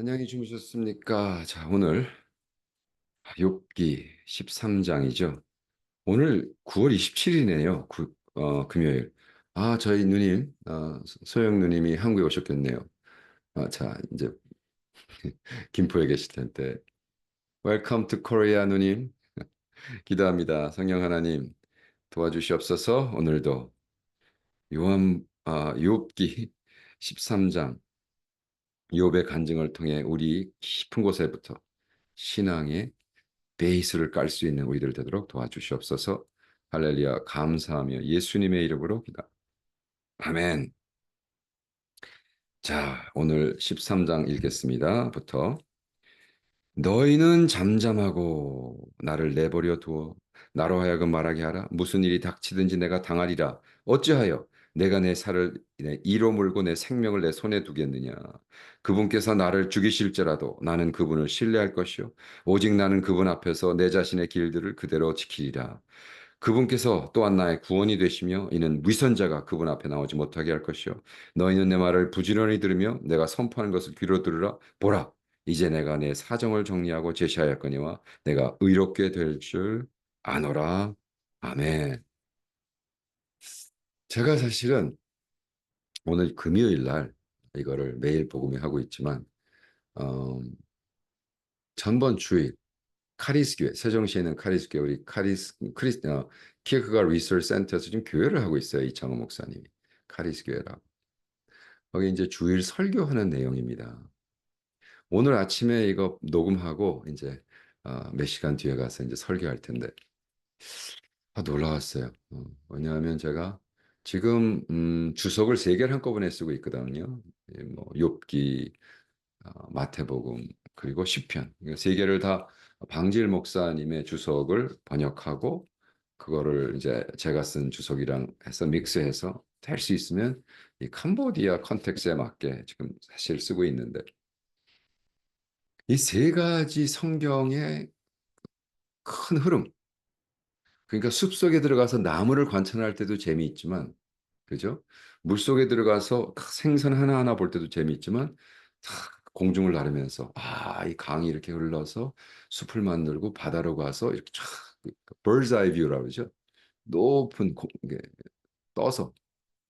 안녕히 주무셨습니까? 자, 오늘 욥기 13장이죠. 오늘 9월 27일이네요. 구, 어, 금요일. 아, 저희 누님, 어, 소영 누님이 한국에 오셨겠네요. 아, 자, 이제 김포에 계실 텐데. Welcome to Korea, 누님. 기도합니다. 성령 하나님 도와주시옵소서. 오늘도 요한 아, 욥기 13장 욥의 간증을 통해 우리 깊은 곳에부터 신앙의 베이스를 깔 수 있는 우리들 되도록 도와주시옵소서. 할렐루야 감사하며 예수님의 이름으로 기다. 아멘. 자, 오늘 13장 읽겠습니다.부터 너희는 잠잠하고 나를 내버려 두어 나로 하여금 말하게 하라. 무슨 일이 닥치든지 내가 당하리라. 어찌하여 내가 내 살을 내 이로 물고 내 생명을 내 손에 두겠느냐. 그분께서 나를 죽이실지라도 나는 그분을 신뢰할 것이요. 오직 나는 그분 앞에서 내 자신의 길들을 그대로 지키리라. 그분께서 또한 나의 구원이 되시며 이는 위선자가 그분 앞에 나오지 못하게 할 것이요. 너희는 내 말을 부지런히 들으며 내가 선포하는 것을 귀로 들으라. 보라. 이제 내가 내 사정을 정리하고 제시하였거니와 내가 의롭게 될 줄 아노라. 아멘. 제가 사실은 오늘 금요일 날 이거를 매일 복음에 하고 있지만 어, 전번 주일 카리스 교회 세종시에 있는 카리스 교회 우리 카리스 크리스 어, 키크가 리서치 센터에서 지금 교회를 하고 있어요 이창호 목사님이 카리스 교회라고 거기 이제 주일 설교하는 내용입니다. 오늘 아침에 이거 녹음하고 이제 어, 몇 시간 뒤에 가서 이제 설교할 텐데 아, 놀라웠어요. 어, 왜냐하면 제가 지금 음, 주석을 세 개를 한꺼번에 쓰고 있거든요. 예, 뭐 욥기, 어, 마태복음 그리고 시편. 세 개를 다 방질 목사님의 주석을 번역하고 그거를 이제 제가 쓴 주석이랑 해서 믹스해서 될 수 있으면 이 캄보디아 컨텍스에 맞게 지금 사실 쓰고 있는데. 이 세 가지 성경의 큰 흐름. 그러니까 숲속에 들어가서 나무를 관찰할 때도 재미있지만 그죠? 물 속에 들어가서 생선 하나하나 볼 때도 재미있지만 공중을 나르면서 아, 이 강이 이렇게 흘러서 숲을 만들고 바다로 가서 이렇게 쫙 bird's eye view라고 그러죠. 높은 공, 게 떠서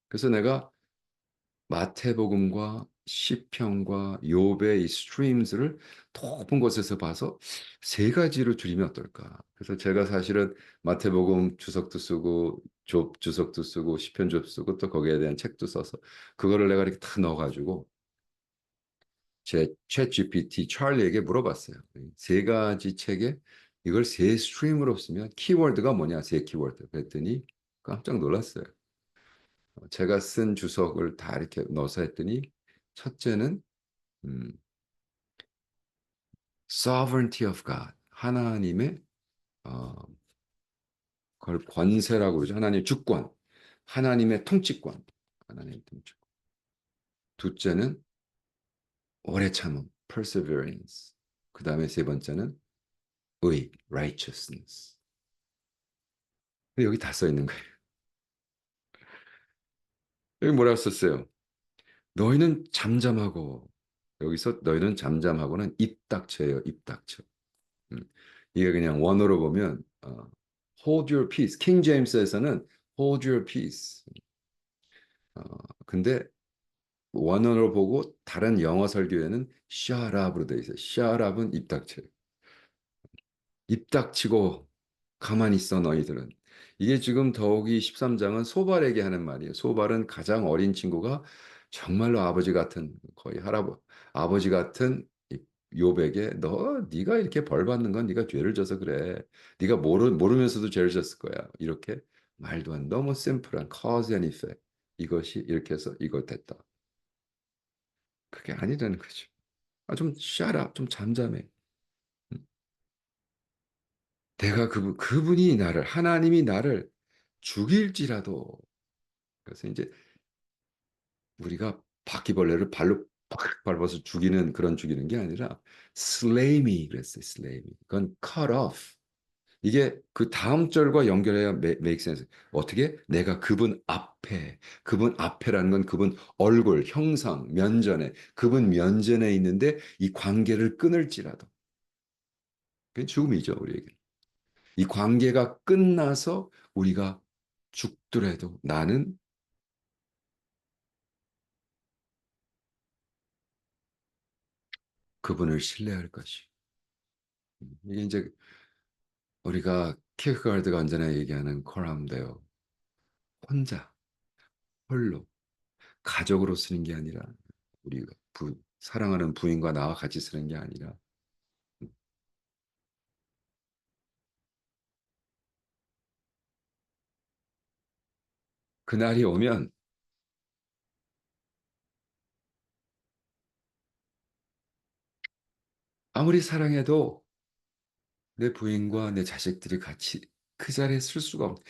그래서 내가 마태복음과 시편과 욥의 이 스트림즈를 높은 곳에서 봐서 세 가지로 줄이면 어떨까? 그래서 제가 사실은 마태복음 주석도 쓰고 욥 주석도 쓰고 시편 욥 쓰고 또 거기에 대한 책도 써서 그거를 내가 이렇게 다 넣어가지고 제챗 GPT 찰리에게 물어봤어요. 세 가지 책에 이걸 세 스트림으로 쓰면 키워드가 뭐냐? 세 키워드. 그랬더니 깜짝 놀랐어요. 제가 쓴 주석을 다 이렇게 넣어서 했더니 첫째는 음, sovereignty of God 하나님의 어, 그걸 권세라고 그러죠. 하나님의 주권 하나님의 통치권 하나님의 통치권. 둘째는 오래 참음 perseverance. 그 다음에 세 번째는 의 righteousness. 여기 다 써 있는 거예요. 여기 뭐라고 썼어요? 너희는 잠잠하고 여기서 너희는 잠잠하고는 입 닥쳐요. 입 닥쳐. 음, 이게 그냥 원어로 보면 어, hold your peace. 킹 제임스에서는 hold your peace. 어, 근데 원어로 보고 다른 영어 설교에는 shut up으로 되어 있어요. shut up은 입 닥쳐요. 입 닥치고 가만히 있어 너희들은. 이게 지금 더욱이 13장은 소발에게 하는 말이에요. 소발은 가장 어린 친구가 정말로 아버지 같은 거의 할아버 아버지 같은 욥에게 너 네가 이렇게 벌 받는 건 네가 죄를 져서 그래. 네가 모르 모르면서도 죄를 졌을 거야. 이렇게 말도 안 너무 심플한 cause and effect 이것이 이렇게 해서 이거 됐다. 그게 아니라는 거죠. 아, 좀 shut up, 좀 잠잠해. 음. 내가 그분 그분이 나를 하나님이 나를 죽일지라도 그래서 이제 우리가 바퀴벌레를 발로 팍 밟아서 죽이는 그런 죽이는 게 아니라 slay me 그랬어요. slay me. 그건 cut off. 이게 그 다음 절과 연결해야 make sense. 어떻게? 내가 그분 앞에, 그분 앞에라는 건 그분 얼굴, 형상, 면전에, 그분 면전에 있는데 이 관계를 끊을지라도. 그게 죽음이죠, 우리에게. 이 관계가 끝나서 우리가 죽더라도 나는 그분을 신뢰할 것이. 이게 이제 우리가 키크가르드가 언제나 얘기하는 코람데요. 혼자, 홀로, 가족으로 쓰는 게 아니라 우리가 부, 사랑하는 부인과 나와 같이 쓰는 게 아니라 그날이 오면 아무리 사랑해도 내 부인과 내 자식들이 같이 그 자리에 쓸 수가 없.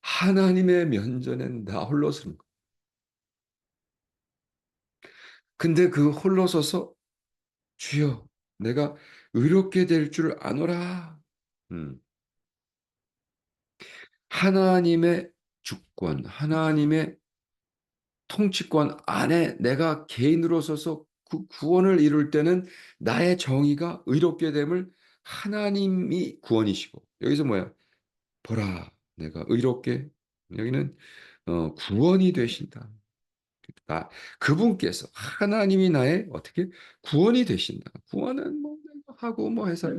하나님의 면전엔 나 홀로 서는 거. 근데 그 홀로 서서 주여, 내가 의롭게 될 줄 아노라. 음. 하나님의 주권, 하나님의 통치권 안에 내가 개인으로 서서 그 구원을 이룰 때는 나의 정의가 의롭게 됨을 하나님이 구원이시고 여기서 뭐야? 보라, 내가 의롭게 여기는 어, 구원이 되신다. 나 그분께서 하나님이 나의 어떻게 구원이 되신다. 구원은 뭐 하고 뭐 해서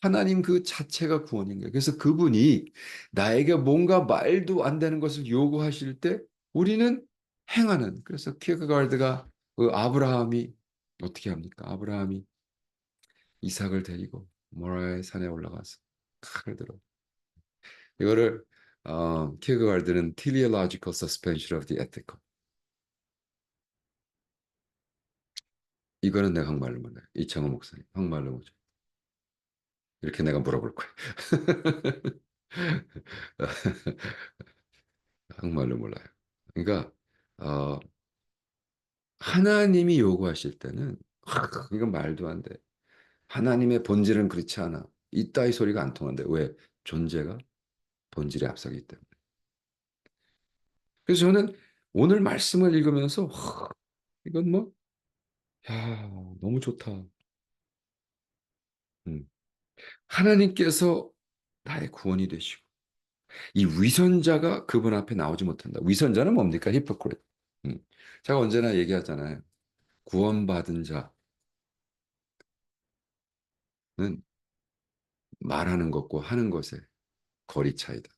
하나님 그 자체가 구원인 거예요. 그래서 그분이 나에게 뭔가 말도 안 되는 것을 요구하실 때 우리는 행하는. 그래서 키어가르드가 그 아브라함이 어떻게 합니까? 아브라함이 이삭을 데리고 모라의 산에 올라가서 칼을 들어. 이거를 어, 키어가르드는 teleological suspension of the ethical. 이거는 내가 한말로 몰라요. 이창호 목사님 한말로 뭐죠? 이렇게 내가 물어볼 거야. 한말로 몰라요. 그러니까 어, 하나님이 요구하실 때는 이건 말도 안 돼. 하나님의 본질은 그렇지 않아. 이따위 소리가 안 통한대. 왜? 존재가 본질에 앞서기 때문에. 그래서 저는 오늘 말씀을 읽으면서 이건 뭐, 야 너무 좋다. 음. 하나님께서 나의 구원이 되시고 이 위선자가 그분 앞에 나오지 못한다. 위선자는 뭡니까? 히포크릿. 음. 제가 언제나 얘기하잖아요. 구원받은 자는 말하는 것과 하는 것의 거리 차이다.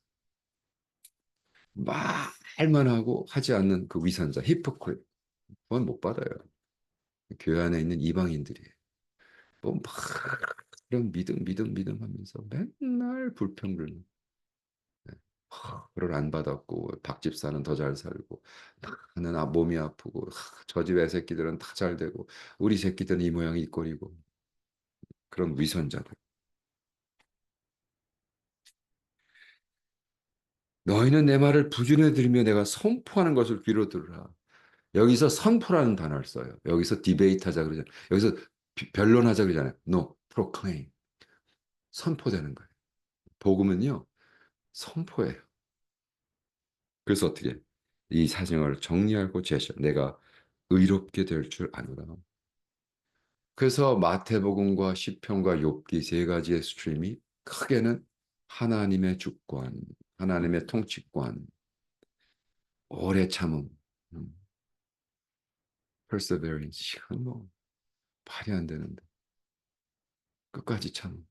말만 하고 하지 않는 그 위선자, 히포크릿. 구원 못 받아요. 교회 안에 있는 이방인들이. 뭐막 이런 믿음, 믿음, 믿음 하면서 맨날 불평을. 그걸 안 받았고 박 집사는 더 잘 살고 나는 아, 몸이 아프고 저 집 애새끼들은 다 잘 되고 우리 새끼들은 이 모양 이 꼴이고. 그런 위선자들. 너희는 내 말을 부준해 들으며 내가 선포하는 것을 귀로 들으라. 여기서 선포라는 단어를 써요. 여기서 디베이트 하자 그러잖아요. 여기서 변론하자 그러잖아요. No, proclaim. 선포되는 거예요. 복음은요 선포예요. 그래서 어떻게 이 사정을 정리하고 제시해 내가 의롭게 될 줄 아노라. 그래서 마태복음과 시편과 욥기 세 가지의 스트림이 크게는 하나님의 주권, 하나님의 통치권, 오래 참음, 음. perseverance 시간 뭐 말이 안 되는데 끝까지 참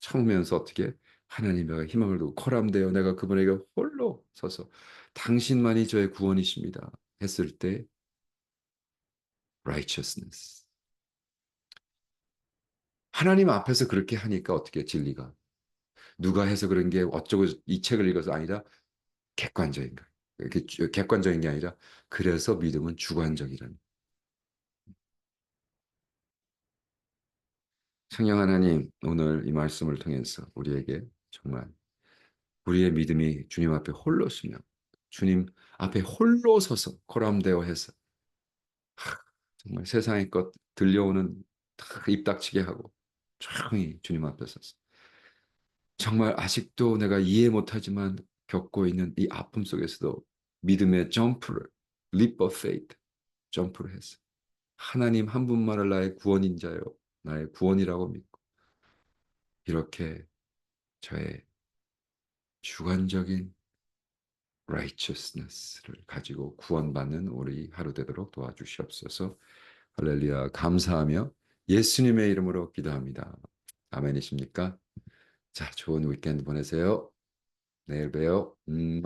참으면서 어떻게 하나님의 희망을 두고 코람되어 내가 그분에게 홀 로 서서 당신만이 저의 구원이십니다. 했을 때 righteousness. 하나님 앞에서 그렇게 하니까 어떻게 진리가? 누가 해서 그런 게 어쩌고 이 책을 읽어서 아니라 객관적인 거 이렇게 객관적인 게 아니라 그래서 믿음은 주관적이라는 성령 하나님 오늘 이 말씀을 통해서 우리에게 정말 우리의 믿음이 주님 앞에 홀로 서며 주님 앞에 홀로 서서 코람되어 해서 정말 세상의 것 들려오는 입 닥치게 하고 조용히 주님 앞에 서서 정말 아직도 내가 이해 못하지만 겪고 있는 이 아픔 속에서도 믿음의 점프를 leap of faith 점프를 했어. 하나님 한 분만을 나의 구원인 자요 나의 구원이라고 믿고 이렇게 저의 주관적인 righteousness를 가지고 구원받는 우리 하루 되도록 도와주시옵소서. 할렐루야 감사하며 예수님의 이름으로 기도합니다. 아멘이십니까? 자, 좋은 위켄드 보내세요. 내일 봬요. 음.